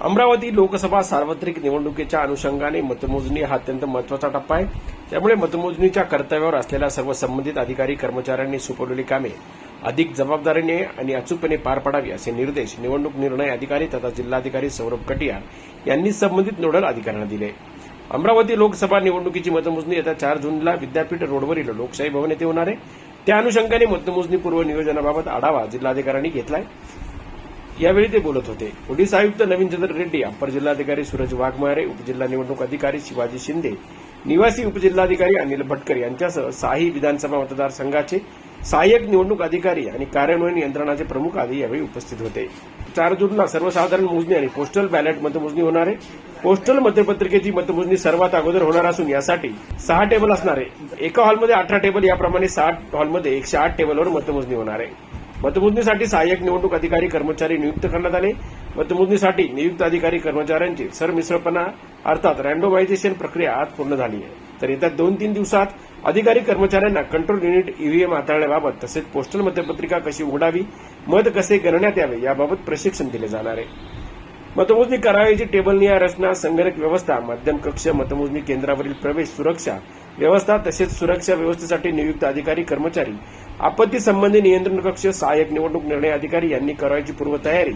अमरावती लोकसभा सार्वत्रिक निवडणुकीच्या अनुषंगाने मतमोजणी हा अत्यंत महत्त्वाचा टप्पा आहे. त्यामुळे मतमोजणीच्या कर्तव्यावर असलेल्या सर्व संबंधित अधिकारी कर्मचाऱ्यांनी सोपवलेली कामे अधिक जबाबदारीने आणि अचूकपणे पार पाडावी असे निर्देश निवडणूक निर्णय अधिकारी तथा जिल्हाधिकारी सौरभ कटिया यांनी संबंधित नोडल अधिकाऱ्यांना दिले. अमरावती लोकसभा निवडणुकीची मतमोजणी येत्या चार जूनला विद्यापीठ रोडवरील लोकशाही भवन येथे होणार आहे. त्या अनुषंगाने मतमोजणी पूर्व नियोजनाबाबत आढावा जिल्हाधिकाऱ्यांनी आहे यावेळी ते बोलत होते. पोलीस आयुक्त नवीन चंद्र रेड्डी अप्पर जिल्हाधिकारी सूरज वाघमारे उपजिल्हा निवडणूक अधिकारी शिवाजी शिंदे निवासी उपजिल्हाधिकारी अनिल भटकर यांच्यासह साही विधानसभा मतदारसंघाचे सहाय्यक निवडणूक अधिकारी आणि कार्यान्वयन यंत्रणाचे प्रमुख आदी यावेळी उपस्थित होते. चार जूनला सर्वसाधारण मोजणी आणि पोस्टल बॅलेट मतमोजणी होणार आहे. पोस्टल मतपत्रिकेची मतमोजणी सर्वात अगोदर होणार असून यासाठी सहा टेबल असणार आहे. एका हॉलमध्ये अठरा टेबल याप्रमाणे साठ हॉलमध्ये एकशे आठ टेबलवर मतमोजणी होणार आहे. मतमोजणीसाठी सहाय्यक निवडणूक अधिकारी कर्मचारी नियुक्त करण्यात आले. मतमोजणीसाठी नियुक्त अधिकारी कर्मचाऱ्यांची सरमिसळपणा अर्थात रँडोमायझेशन प्रक्रिया आज पूर्ण झाली आहे. तर येत्या दोन तीन दिवसात अधिकारी कर्मचाऱ्यांना कंट्रोल युनिट ईव्हीएम हाताळण्याबाबत तसेच पोस्टल मतपत्रिका कशी उघडावी मत कसे गणण्यात यावे याबाबत प्रशिक्षण दिले जाणार आहे. मतमोजणी करावयाची टेबल निहाय रचना संगणक व्यवस्था माध्यम कक्ष मतमोजणी केंद्रावरील प्रवेश सुरक्षा व्यवस्था तसेच सुरक्षा व्यवस्थेसाठी नियुक्त अधिकारी कर्मचारी आपत्ती संबंधी नियंत्रण कक्ष सहाय्यक निवडणूक निर्णय अधिकारी यांनी करायची पूर्वतयारी.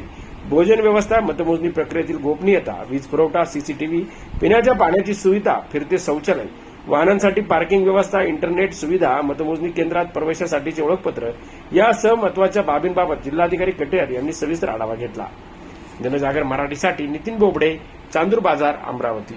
भोजन व्यवस्था मतमोजणी प्रक्रियेतील गोपनीयता वीज पुरवठा सीसीटीव्ही पिण्याच्या पाण्याची सुविधा फिरते शौचालय वाहनांसाठी पार्किंग व्यवस्था इंटरनेट सुविधा मतमोजणी केंद्रात प्रवेशासाठीचे ओळखपत्र यासह महत्त्वाच्या बाबींबाबत जिल्हाधिकारी कटेर यांनी सविस्तर आढावा घेतला. जनजागर मराठीसाठी नितीन बोबडे चांदूर बाजार अमरावती.